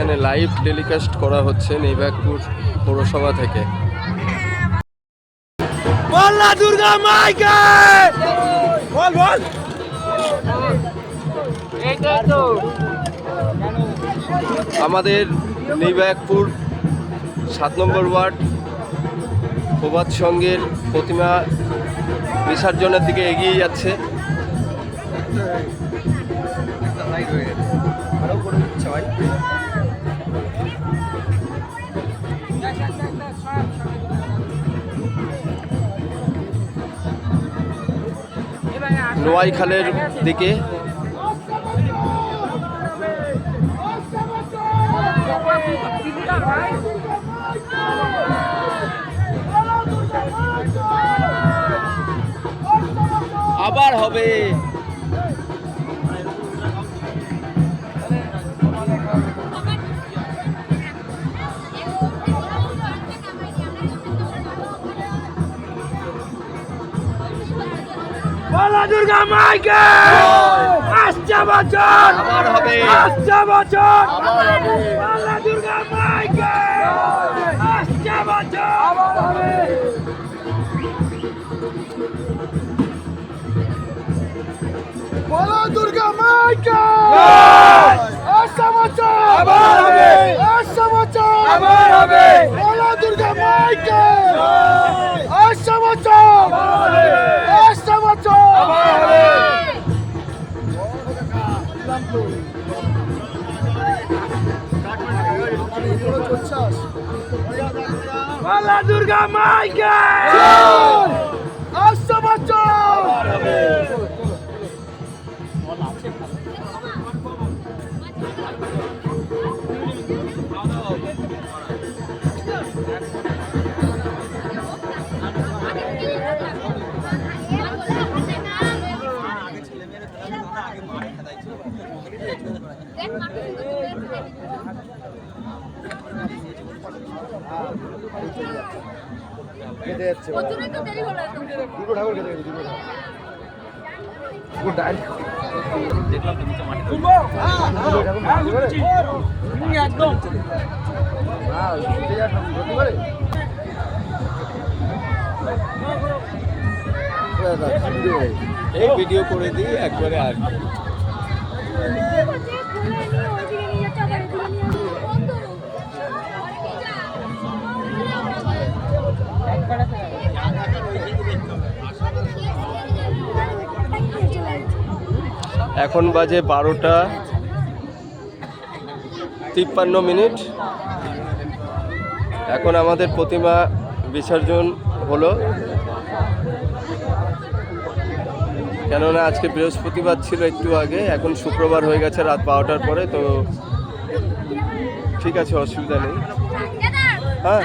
এখানে live telecast করা হচ্ছে নেইবাগপুর পৌরসভা থেকে। বল্লা দুর্গা মাইকে! বল বল। আমাদের নেইবাগপুর সাত নম্বর ওয়ার্ড প্রবাদ সংঘের প্রতিমা বিসর্জনের দিকে এগিয়ে যাচ্ছে। নোয়াইখালের দিকে। আবার হবে। বল্লা দুর্গা মাইকে! আসছে বছর! আসছে বছর! বলা দুর্গা মাইকে! আসছে বছর! আবার হবে। বলো বল্লা দুর্গা মাইকে! আসছে বছর কেটে যাচ্ছে প্রচুরই তো দেরি হলো দুটো ঠাকুর কেটে গেছে দুটো এই ভিডিও করে দিই একবারে আর এখন বাজে বারোটা তিপ্পান্ন মিনিট। এখন আমাদের প্রতিমা বিসর্জন হলো। কেননা আজকে বৃহস্পতিবার ছিল একটু আগে এখন শুক্রবার হয়ে গেছে রাত বারোটার পরে তো ঠিক আছে অসুবিধা নেই। হ্যাঁ।